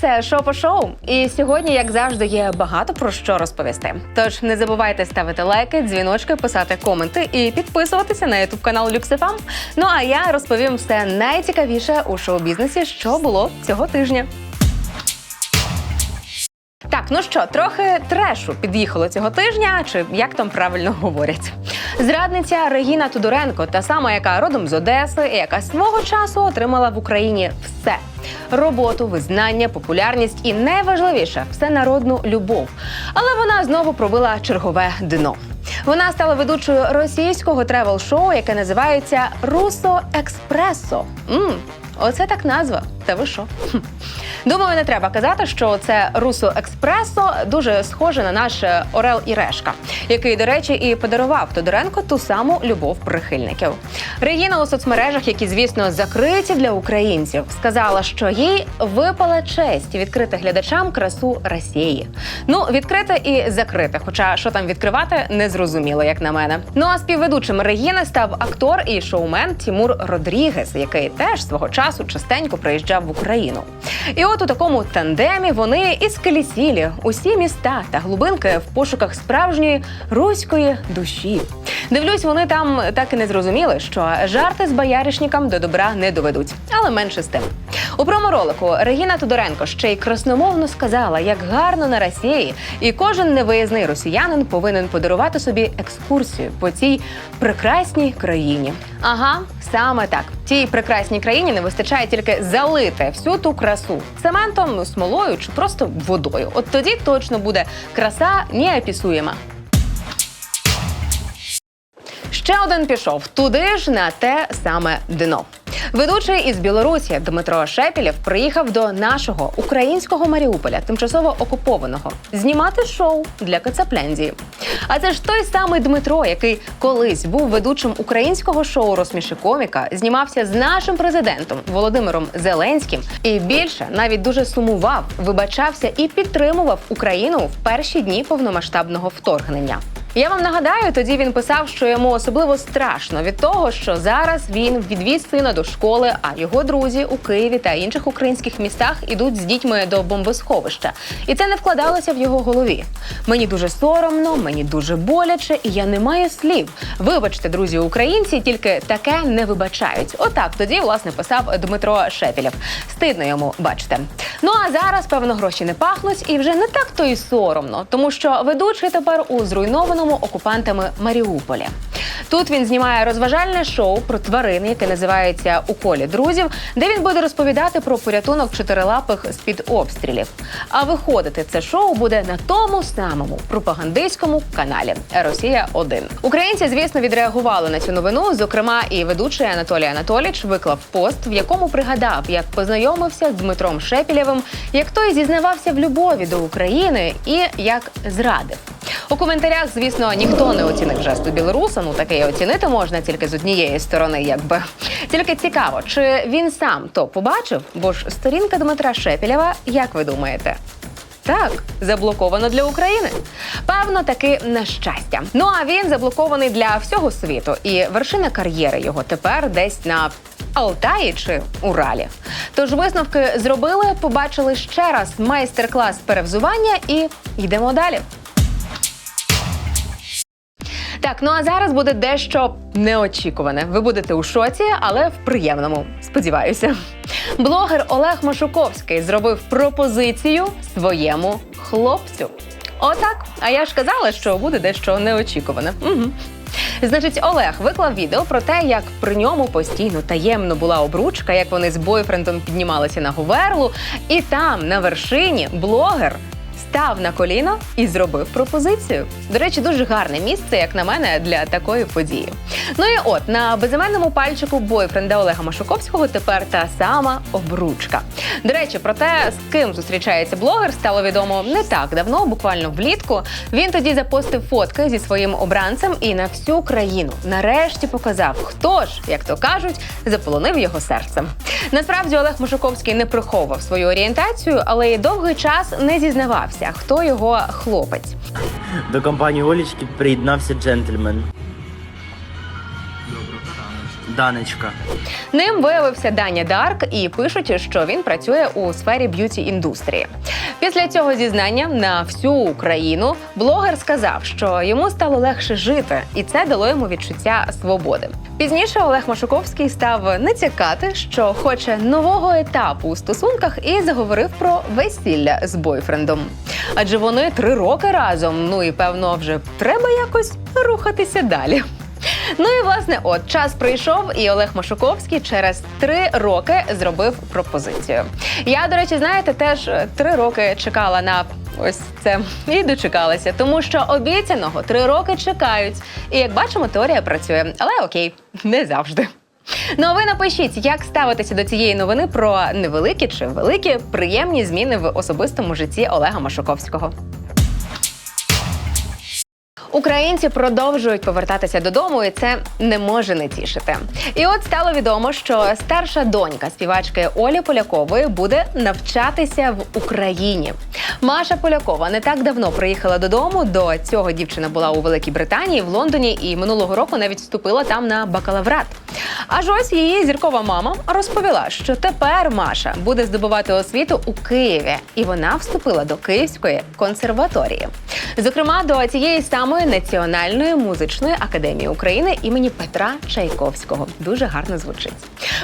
Це шо по шоу. І сьогодні, як завжди, є багато про що розповісти. Тож не забувайте ставити лайки, дзвіночки, писати коменти і підписуватися на ютуб канал Люксифам. Ну а я розповім все найцікавіше у шоу-бізнесі, що було цього тижня. Ну що, трохи трешу під'їхало цього тижня, чи як там правильно говорять. Зрадниця Регіна Тодоренко, та сама, яка родом з Одеси, і яка свого часу отримала в Україні все: роботу, визнання, популярність і найважливіше всенародну любов. Але вона знову пробила чергове дно. Вона стала ведучою російського тревел-шоу, яке називається Русо Експресо. Оце так назва. Та ви що? Думаю, не треба казати, що це Русо Експресо дуже схоже на наш Орел і Решка, який, до речі, і подарував Тодоренко ту саму любов прихильників. Регіна у соцмережах, які, звісно, закриті для українців, сказала, що їй випала честь відкрити глядачам красу Росії. Ну, відкрити і закрити. Хоча що там відкривати, не зрозуміло, як на мене. Ну а співведучим Регіни став актор і шоумен Тімур Родрігес, який теж свого часу частенько приїжджав в Україну. І от у такому тандемі вони і скелісілі усі міста та глибинки в пошуках справжньої руської душі. Дивлюсь, вони там так і не зрозуміли, що жарти з бояришникам до добра не доведуть, але менше з тим. У проморолику Регіна Тодоренко ще й красномовно сказала, як гарно на Росії, і кожен невиїзний росіянин повинен подарувати собі екскурсію по цій прекрасній країні. Ага, саме так. Тій прекрасній країні не вистачає тільки залити всю ту красу цементом, смолою чи просто водою. От тоді точно буде краса неопісуєма. Ще один пішов туди ж на те саме дно. Ведучий із Білорусі Дмитро Шепілєв приїхав до нашого українського Маріуполя, тимчасово окупованого, знімати шоу для Кацапляндії. А це ж той самий Дмитро, який колись був ведучим українського шоу Розсміши коміка, знімався з нашим президентом Володимиром Зеленським і більше навіть дуже сумував, вибачався і підтримував Україну в перші дні повномасштабного вторгнення. Я вам нагадаю, тоді він писав, що йому особливо страшно від того, що зараз він відвіз сина до школи, а його друзі у Києві та інших українських містах ідуть з дітьми до бомбосховища, і це не вкладалося в його голові. Мені дуже соромно, мені дуже боляче, і я не маю слів. Вибачте, друзі, українці, тільки таке не вибачають. Отак тоді власне писав Дмитро Шепілєв. Стидно йому бачите. Ну а зараз певно гроші не пахнуть, і вже не так то й соромно, тому що ведучий тепер у зруйнованому окупантами Маріуполі. Тут він знімає розважальне шоу про тварин, яке називається У колі друзів, де він буде розповідати про порятунок чотирилапих з під обстрілів. А виходити це шоу буде на тому самому пропагандистському каналі Росія 1 Українці, звісно, відреагували на цю новину. Зокрема, і ведучий Анатолій Анатоліч виклав пост, в якому пригадав, як познайомився з Дмитром Шепілєвим, як той зізнавався в любові до України і як зрадив. У коментарях, звісно, ніхто не оцінив жесту білоруса. Ну таке оцінити можна тільки з однієї сторони, якби тільки цікаво, чи він сам то побачив? Бо ж сторінка Дмитра Шепілєва, як ви думаєте? Так, заблоковано для України. Певно, таки на щастя. Ну а він заблокований для всього світу, і вершина кар'єри його тепер десь на Алтаї чи Уралі. Тож висновки зробили, побачили ще раз майстер-клас перевзування і йдемо далі. Так, ну а зараз буде дещо неочікуване. Ви будете у шоці, але в приємному. Сподіваюся. Блогер Олег Машуковський зробив пропозицію своєму хлопцю. Отак. А я ж казала, що буде дещо неочікуване. Угу. Значить, Олег виклав відео про те, як при ньому постійно таємно була обручка, як вони з бойфрендом піднімалися на Говерлу, і там на вершині блогер став на коліно і зробив пропозицію. До речі, дуже гарне місце, як на мене, для такої події. Ну і от на безіменному пальчику бойфренда Олега Машуковського тепер та сама обручка. До речі, про те, з ким зустрічається блогер, стало відомо не так давно, буквально влітку. Він тоді запостив фотки зі своїм обранцем і на всю країну нарешті показав, хто ж, як то кажуть, заполонив його серцем. Насправді Олег Машуковський не приховував свою орієнтацію, але й довгий час не зізнавався, хто його хлопець. До компанії Олічки приєднався джентльмен. Данечка. Ним виявився Даня Дарк, і пишуть, що він працює у сфері б'юті індустрії. Після цього зізнання на всю Україну блогер сказав, що йому стало легше жити, і це дало йому відчуття свободи. Пізніше Олег Машуковський став натякати, що хоче нового етапу у стосунках, і заговорив про весілля з бойфрендом. Адже вони три роки разом. Ну і певно, вже треба якось рухатися далі. Ну і власне, от час прийшов, і Олег Машуковський через три роки зробив пропозицію. Я, до речі, знаєте, теж е, три роки чекала на ось це і дочекалася, тому що обіцяного три роки чекають. І як бачимо, теорія працює, але окей, не завжди. Ну а ви напишіть, як ставитися до цієї новини про невеликі чи великі приємні зміни в особистому житті Олега Машуковського. Українці продовжують повертатися додому, і це не може не тішити. І от стало відомо, що старша донька співачки Олі Полякової буде навчатися в Україні. Маша Полякова не так давно приїхала додому. До цього дівчина була у Великій Британії, в Лондоні, і минулого року навіть вступила там на бакалаврат. Аж ось її зіркова мама розповіла, що тепер Маша буде здобувати освіту у Києві, і вона вступила до Київської консерваторії. Зокрема, до цієї самої Національної музичної академії України імені Петра Чайковського. Дуже гарно звучить.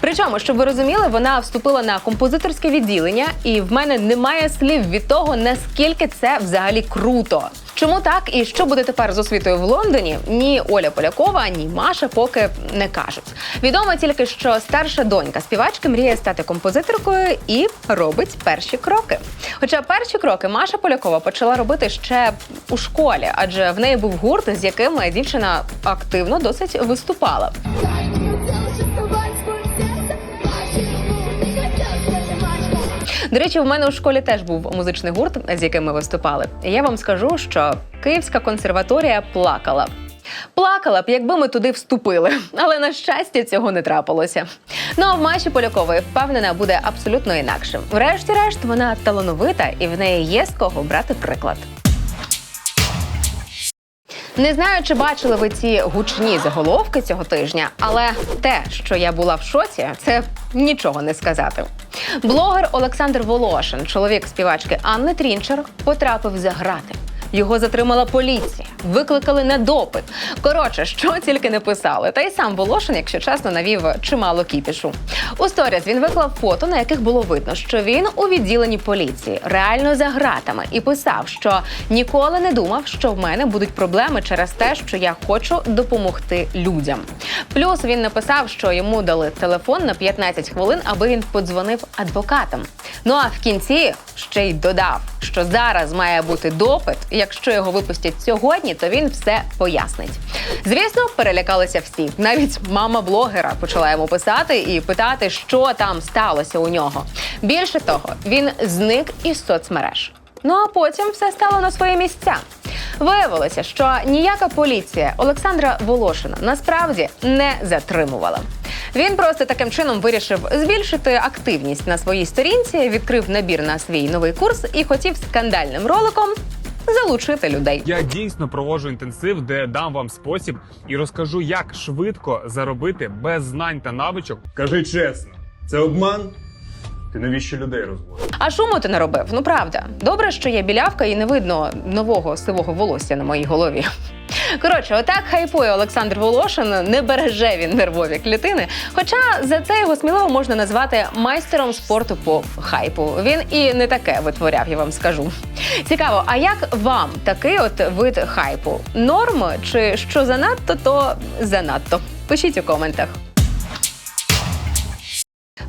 Причому, щоб ви розуміли, вона вступила на композиторське відділення, і в мене немає слів від того, наскільки це взагалі круто. Чому так і що буде тепер з освітою в Лондоні? Ні Оля Полякова, ні Маша поки не кажуть. Відомо тільки, що старша донька співачки мріє стати композиторкою і робить перші кроки. Хоча перші кроки Маша Полякова почала робити ще у школі, адже в неї був гурт, з яким дівчина активно досить виступала. До речі, в мене у школі теж був музичний гурт, з яким ми виступали. І я вам скажу, що Київська консерваторія плакала. Плакала б, якби ми туди вступили, але на щастя цього не трапилося. Ну а в Маші Полякової впевнена буде абсолютно інакше. Врешті-решт, вона талановита і в неї є з кого брати приклад. Не знаю, чи бачили ви ці гучні заголовки цього тижня, але те, що я була в шоці, це нічого не сказати. Блогер Олександр Волошин, чоловік співачки Анни Трінчер, потрапив за грати. Його затримала поліція, викликали на допит. Коротше, що тільки не писали. Та й сам Волошин, якщо чесно, навів чимало кіпішу. У сторіс він виклав фото, на яких було видно, що він у відділенні поліції, реально за гратами, і писав, що ніколи не думав, що в мене будуть проблеми через те, що я хочу допомогти людям. Плюс він написав, що йому дали телефон на 15 хвилин, аби він подзвонив адвокатам. Ну а в кінці ще й додав, що зараз має бути допит. Якщо його випустять сьогодні, то він все пояснить. Звісно, перелякалися всі. Навіть мама блогера почала йому писати і питати, що там сталося у нього. Більше того, він зник із соцмереж. Ну а потім все стало на свої місця. Виявилося, що ніяка поліція Олександра Волошина насправді не затримувала. Він просто таким чином вирішив збільшити активність на своїй сторінці, відкрив набір на свій новий курс і хотів скандальним роликом залучити людей. Я дійсно проводжу інтенсив, де дам вам спосіб і розкажу, як швидко заробити без знань та навичок. Кажи чесно, це обман? Ти навіщо людей розводиш? А шуму ти не робив? Ну правда. Добре, що є білявка і не видно нового сивого волосся на моїй голові. Коротше, отак хайпує Олександр Волошин, не береже він нервові клітини. Хоча за це його сміливо можна назвати майстером спорту по хайпу. Він і не таке витворяв, я вам скажу. Цікаво, а як вам такий от вид хайпу? Норм чи що занадто, то занадто? Пишіть у коментах.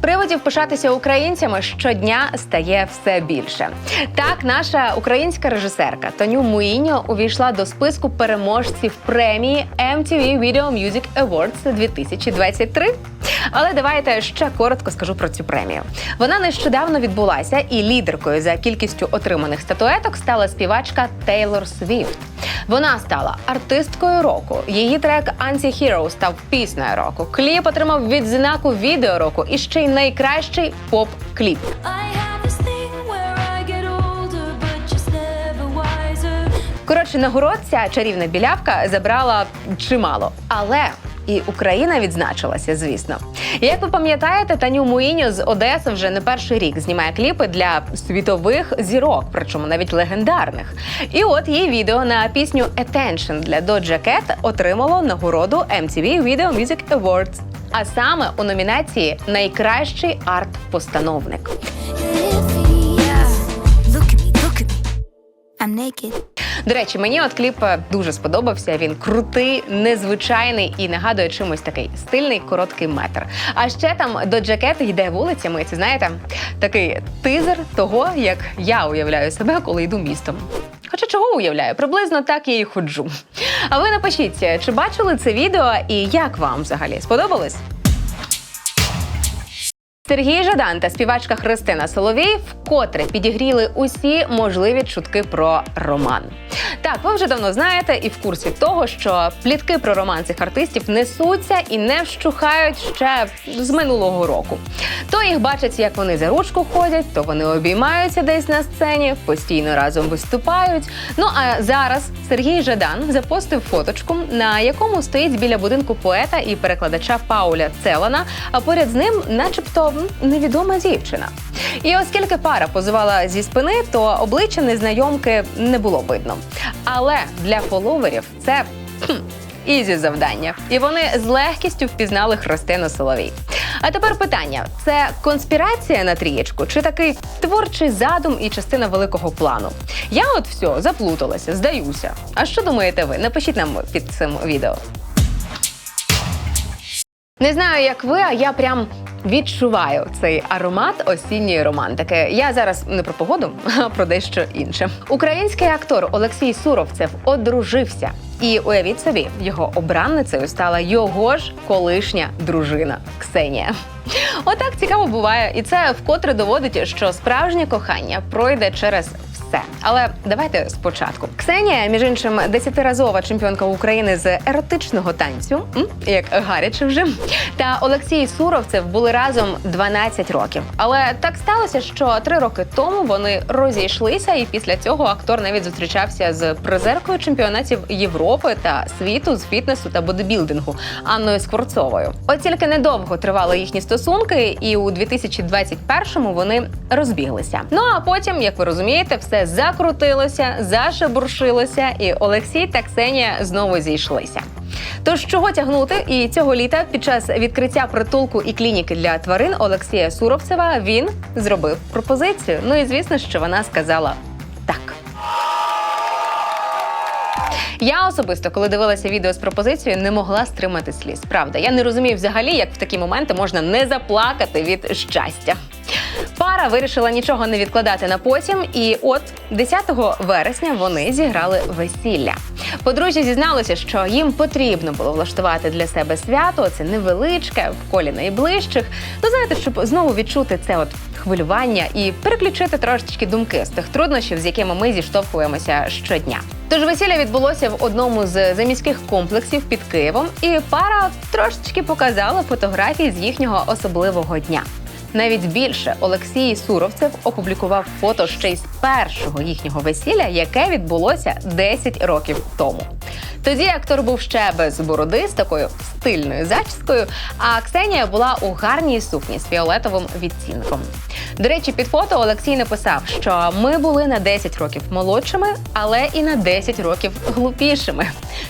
Приводів пишатися українцями щодня стає все більше. Так, наша українська режисерка Тоню Муїньо увійшла до списку переможців премії MTV Video Music Awards 2023. Але давайте ще коротко скажу про цю премію. Вона нещодавно відбулася, і лідеркою за кількістю отриманих статуеток стала співачка Тейлор Свіфт. Вона стала артисткою року. Її трек «Anti-Hero» став піснею року. Кліп отримав відзнаку відео року і ще й найкращий поп-кліп. Коротше, нагород ця чарівна білявка забрала чимало. Але і Україна відзначилася, звісно. Як ви пам'ятаєте, Таню Муїньо з Одеси вже не перший рік знімає кліпи для світових зірок, причому навіть легендарних. І от її відео на пісню Attention для Doja Cat отримало нагороду MTV Video Music Awards. А саме у номінації Найкращий арт-постановник. I'm naked. До речі, мені от кліп е, дуже сподобався. Він крутий, незвичайний і нагадує чимось такий стильний короткий метр. А ще там до джакет йде вулицями. Це знаєте, такий тизер того, як я уявляю себе, коли йду містом. Хоча чого уявляю, приблизно так я і ходжу. А ви напишіть, чи бачили це відео і як вам взагалі сподобалось? Сергій Жадан та співачка Христина Соловій вкотре підігріли усі можливі чутки про роман. Так, ви вже давно знаєте і в курсі того, що плітки про роман цих артистів несуться і не вщухають ще з минулого року. То їх бачать, як вони за ручку ходять, то вони обіймаються десь на сцені, постійно разом виступають. Ну а зараз Сергій Жадан запостив фоточку, на якому стоїть біля будинку поета і перекладача Пауля Целана, а поряд з ним, начебто, невідома дівчина. І оскільки пара позувала зі спини, то обличчя незнайомки не було видно. Але для фоловерів це хм, ізі завдання, і вони з легкістю впізнали Христину Соловій. А тепер питання: це конспірація на трієчку, чи такий творчий задум і частина великого плану? Я от все заплуталася, здаюся. А що думаєте ви? Напишіть нам під цим відео. Не знаю, як ви, а я прям відчуваю цей аромат осінньої романтики. Я зараз не про погоду, а про дещо інше. Український актор Олексій Суровцев одружився. І уявіть собі, його обранницею стала його ж колишня дружина Ксенія. Отак цікаво буває, і це вкотре доводить, що справжнє кохання пройде через все. Але давайте спочатку. Ксенія, між іншим, десятиразова чемпіонка України з еротичного танцю, як гаряче вже. Та Олексій Суровцев були разом 12 років. Але так сталося, що три роки тому вони розійшлися, і після цього актор навіть зустрічався з призеркою чемпіонатів Європи та світу з фітнесу та бодибілдингу Анною Скворцовою. От тільки недовго тривали їхні стосунки, і у 2021-му вони розбіглися. Ну а потім, як ви розумієте, все закрутилося, зашебуршилося, і Олексій та Ксенія знову зійшлися. Тож чого тягнути? І цього літа під час відкриття притулку і клініки для тварин Олексія Суровцева він зробив пропозицію. Ну і звісно, що вона сказала так. Я особисто, коли дивилася відео з пропозицією, не могла стримати сліз. Правда, я не розумію взагалі, як в такі моменти можна не заплакати від щастя. Пара вирішила нічого не відкладати на потім, і от 10 вересня вони зіграли весілля. Подружжя зізналося, що їм потрібно було влаштувати для себе свято, це невеличке, в колі найближчих. Ну знаєте, щоб знову відчути це от хвилювання і переключити трошечки думки з тих труднощів, з якими ми зіштовхуємося щодня. Тож весілля відбулося в одному з заміських комплексів під Києвом, і пара трошечки показала фотографії з їхнього особливого дня. Навіть більше Олексій Суровцев опублікував фото ще й з першого їхнього весілля, яке відбулося 10 років тому. Тоді актор був ще без бороди з такою стильною зачіскою, а Ксенія була у гарній сукні з фіолетовим відтінком. До речі, під фото Олексій написав, що ми були на 10 років молодшими, але і на 10 років глупішими.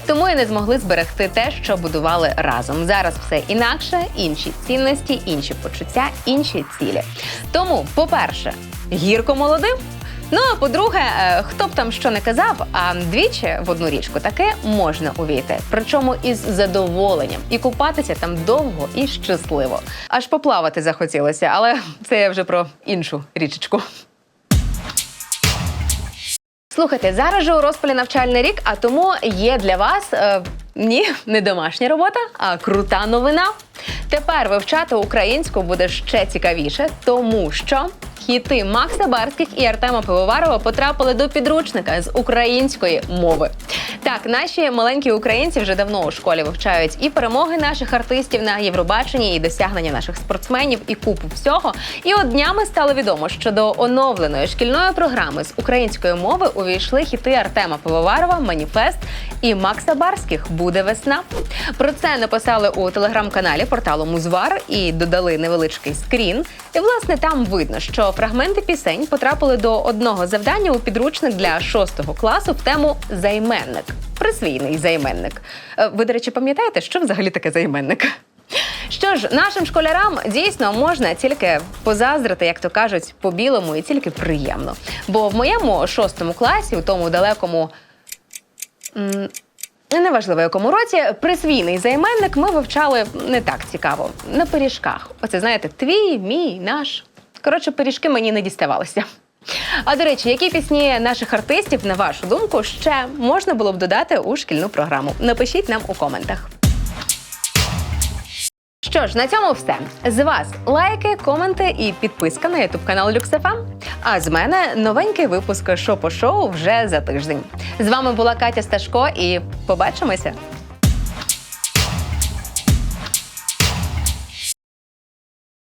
Тому і не змогли зберегти те, що будували разом. Зараз все інакше, інші цінності, інші почуття, інші цілі. Тому, по-перше, гірко молодим. Ну а по-друге, е, хто б там що не казав, а двічі в одну річку таке можна увійти, причому із задоволенням і купатися там довго і щасливо. Аж поплавати захотілося, але це я вже про іншу річечку. Слухайте, зараз же у розпалі навчальний рік, а тому є для вас е, ні, не домашня робота, а крута новина. Тепер вивчати українську буде ще цікавіше, тому що хіти Макса Барських і Артема Пивоварова потрапили до підручника з української мови. Так, наші маленькі українці вже давно у школі вивчають і перемоги наших артистів на Євробаченні, і досягнення наших спортсменів, і купу всього. І от днями стало відомо, що до оновленої шкільної програми з української мови увійшли хіти Артема Пивоварова, Маніфест і Макса Барських Буде весна. Про це написали у телеграм-каналі порталу Музвар і додали невеличкий скрін. І власне там видно, що фрагменти пісень потрапили до одного завдання у підручник для шостого класу в тему займенник. Присвійний займенник. Е, Ви, до речі, пам'ятаєте, що взагалі таке займенник? Що ж, нашим школярам дійсно можна тільки позаздрити, як то кажуть, по-білому, і тільки приємно. Бо в моєму шостому класі, у тому далекому. Неважливо, якому році присвійний займенник ми вивчали не так цікаво на пиріжках. Оце знаєте, твій, мій, наш. Коротше, пиріжки мені не діставалися. А до речі, які пісні наших артистів, на вашу думку, ще можна було б додати у шкільну програму? Напишіть нам у коментах. Що ж, на цьому все. З вас лайки, коменти і підписка на ютуб канал Люксефам. А з мене новенький випуск шо по шоу вже за тиждень. З вами була Катя Сташко і побачимося.